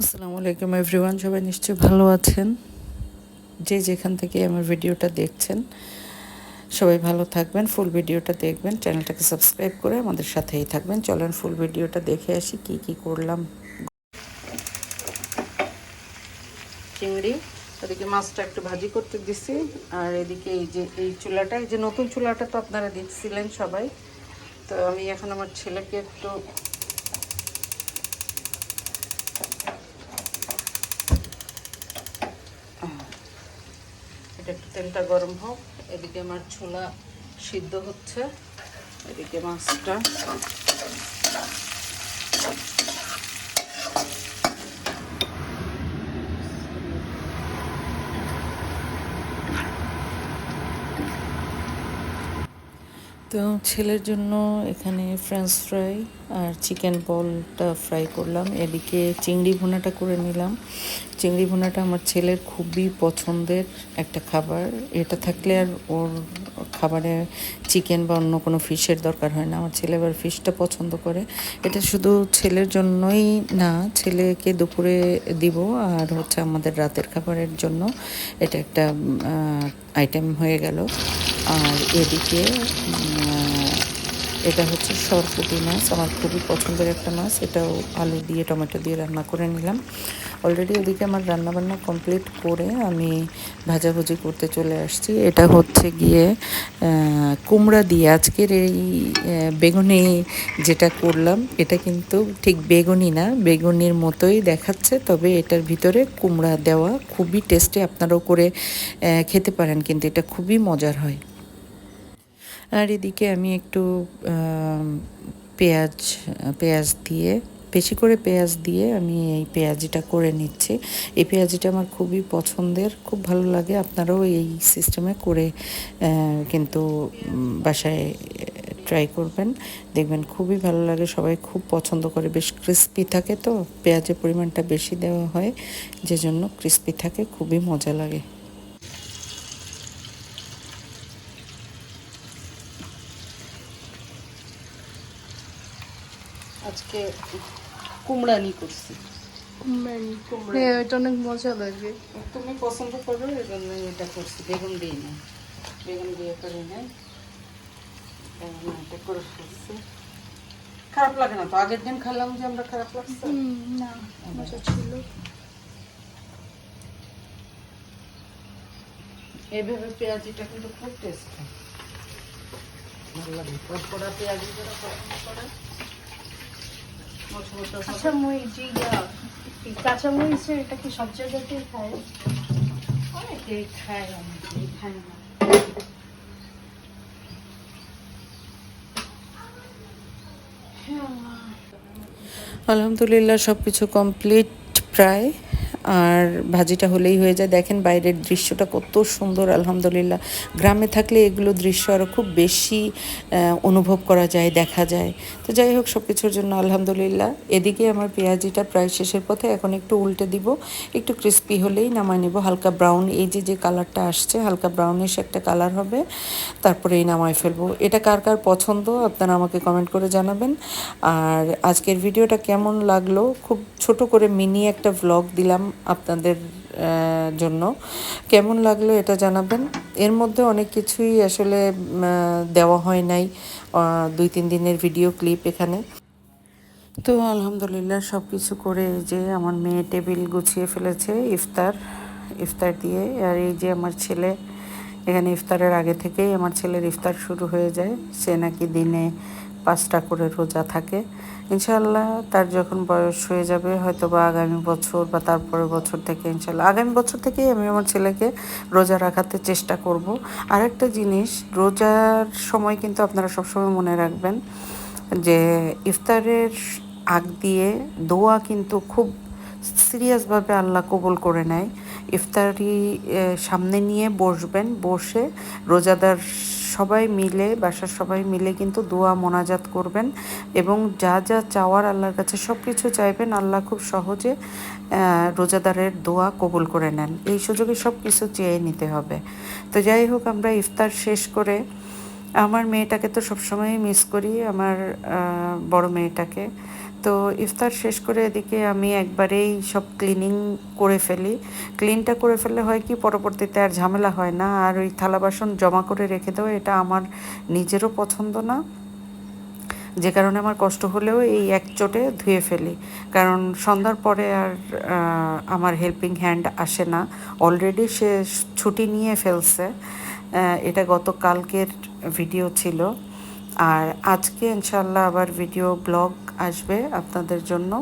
আসসালামু আলাইকুম এভরিওয়ান, সবাই নিশ্চয়ই ভালো আছেন? যে যেখান থেকে আমার ভিডিওটা দেখছেন, সবাই ভালো থাকবেন, ফুল ভিডিওটা দেখবেন, চ্যানেলটাকে সাবস্ক্রাইব করে আমাদের সাথেই থাকবেন। চলেন ফুল ভিডিওটা দেখে আসি, কি কি করলাম। চিংড়ি ওদিকে মাছটা একটু ভাজি করতে দিছি, আর এদিকে এই যে, এই চুলাটা, এই যে নতুন চুলাটা তো আপনারা দেখছিলেন সবাই। তো আমি এখন আমার ছেলেকে একটু এটা একটু তেলটা গরম হোক। এদিকে আমার ছোলা সিদ্ধ হচ্ছে। এদিকে মাছটা তো ছেলের জন্য এখানে ফ্রেঞ্চ ফ্রাই আর চিকেন বলটা ফ্রাই করলাম। এদিকে চিংড়ি ভুনাটা করে নিলাম। চিংড়ি ভুনাটা আমার ছেলের খুবই পছন্দের একটা খাবার। এটা থাকলে আর ওর খাবারে চিকেন বা অন্য কোনো ফিশের দরকার হয় না। আমার ছেলে এবার ফিশটা পছন্দ করে। এটা শুধু ছেলের জন্যই না, ছেলেকে দুপুরে দিব আর হচ্ছে আমাদের রাতের খাবারের জন্য। এটা একটা আইটেম হয়ে গেল। আর এদিকে এটা হচ্ছে সরপুটি মাছ, আমার খুবই পছন্দের একটা মাছ। এটাও আলু দিয়ে, টমেটো দিয়ে রান্না করে নিলাম। অলরেডি ওদিকে আমার রান্নাবান্না কমপ্লিট করে আমি ভাজাভুজি করতে চলে আসছি। এটা হচ্ছে গিয়ে কুমড়া দিয়ে। আজকের এই বেগুনি যেটা করলাম, এটা কিন্তু ঠিক বেগুনি না, বেগুনির মতোই দেখাচ্ছে। তবে এটার ভিতরে কুমড়া দেওয়া খুবই টেস্টি আপনারাও করে খেতে পারেন। কিন্তু এটা খুবই মজার হয়। আর এদিকে আমি একটু পেঁয়াজ পেঁয়াজ দিয়ে, বেশি করে পেঁয়াজ দিয়ে আমি এই পেঁয়াজিটা করে নিচ্ছি। এই পেঁয়াজিটা আমার খুবই পছন্দের, খুব ভালো লাগে। আপনারাও এই সিস্টেমে করে কিন্তু বাসায় ট্রাই করবেন। দেখবেন খুবই ভালো লাগে, সবাই খুব পছন্দ করে। বেশ ক্রিস্পি থাকে তো, পেঁয়াজের পরিমাণটা বেশি দেওয়া হয় যে জন্য ক্রিস্পি থাকে, খুবই মজা লাগে। আজকে কুমড়ানি করছি। হ্যাঁ এটা অনেক মজা লাগে। তুমি পছন্দ করো এই জন্য এটা করছি। বেগুন দিই না। বেগুন দিয়ে করি নাই। এটা করে ফেলছি খারাপ লাগে না তো? আগের দিন খেলাম যে আমরা খারাপ লাগছে। না মজা ছিল। এইভাবে পেঁয়াজিটা কিন্তু খুব টেস্ট ভালো লাগে। পড়া পেঁয়াজি করে আচ্ছা মই যে কাঁচা মরিচের এটা কি সব জায়গাতেই খায়? অনেকেই খায় অনেকেই খায় না। আলহামদুলিল্লাহ সব কিছু কমপ্লিট প্রায়। আর ভাজিটা হলেই হয়ে যায়। দেখেন বাইরের দৃশ্যটা কত সুন্দর, আলহামদুলিল্লাহ। গ্রামে থাকলে এগুলো দৃশ্য আরও খুব বেশি অনুভব করা যায়, দেখা যায়। তো যাই হোক সব কিছুর জন্য আলহামদুলিল্লাহ। এদিকে আমার পেঁয়াজিটা প্রায় শেষের পথে, এখন একটু উল্টে দিব। একটু ক্রিস্পি হলেই নামায় নেব। হালকা ব্রাউন এই যে যে কালারটা আসছে, হালকা ব্রাউনিশ একটা কালার হবে তারপরে এই নামাই ফেলব। এটা কার কার পছন্দ, আপনারা আমাকে কমেন্ট করে জানাবেন। আর আজকের ভিডিওটা কেমন লাগল? খুব ছোট করে মিনি একটা ভ্লগ দিলাম। আপনাদের জন্য। কেমন লাগল এটা জানাবেন? এর মধ্যে অনেক কিছুই আসলে দেওয়া হয় নাই দুই তিন দিনের ভিডিও ক্লিপ এখানে। তো আলহামদুলিল্লাহ সব কিছু করে যে আমার মেয়ে টেবিল গুছিয়ে ফেলেছে ইফতার ইফতার দিয়ে। আর এই যে আমার ছেলে এখানে ইফতারের আগে থেকেই আমার ছেলের ইফতার শুরু হয়ে যায়। সে নাকি দিনে পাঁচটা করে রোজা থাকে। ইনশাল্লাহ তার যখন বয়স হয়ে যাবে হয়তো বা আগামী বছর বা তারপরের বছর থেকে ইনশাল্লাহ আগামী বছর থেকেই আমি আমার ছেলেকে রোজা রাখাতে চেষ্টা করব। আরেকটা জিনিস, রোজার সময় কিন্তু আপনারা সবসময় মনে রাখবেন যে ইফতারের আগ দিয়ে দোয়া কিন্তু খুব সিরিয়াসভাবে আল্লাহ কবুল করে নেয়। ইফতারি সামনে নিয়ে বসবেন, বসে রোজাদার সবাই মিলে, বাসার সবাই মিলে কিন্তু দোয়া, মোনাজাত করবেন এবং যা যা চাওয়ার আল্লাহর কাছে সব কিছু চাইবেন, আল্লাহ খুব সহজে রোজাদারের দোয়া কবুল করে নেন। এই সুযোগে সব কিছু চেয়ে নিতে হবে। তো যাই হোক, আমরা ইফতার শেষ করে আমার মেয়েটাকে তো সবসময়ই মিস করি, আমার বড় মেয়েটাকে। তো ইফতার শেষ করে এদিকে আমি একবারেই সব ক্লিনিং করে ফেলি। ক্লিনটা করে ফেললে হয় কি, পরবর্তীতে আর ঝামেলা হয় না। আর ওই থালা বাসন জমা করে রেখে দেওয়া, এটা আমার নিজেরও পছন্দ না। যে কারণে আমার কষ্ট হলেও এই এক চোটে ধুয়ে ফেলি। কারণ সন্ধ্যার পরে আর আমার হেল্পিং হ্যান্ড আসে না। অলরেডি সে ছুটি নিয়ে ফেলছে। এটা গত কালকের ভিডিও ছিল। আর আজকে ইনশাল্লাহ আবার ভিডিও ব্লগ আসবে আপনাদের জন্য।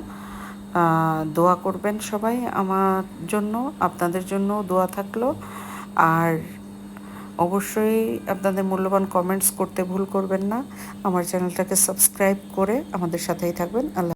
দোয়া করবেন সবাই আমার জন্য, আপনাদের জন্য দোয়া থাকল। আর অবশ্যই আপনাদের মূল্যবান কমেন্টস করতে ভুল করবেন না। আমার চ্যানেলটাকে সাবস্ক্রাইব করে আমাদের সাথেই থাকবেন। আল্লাহ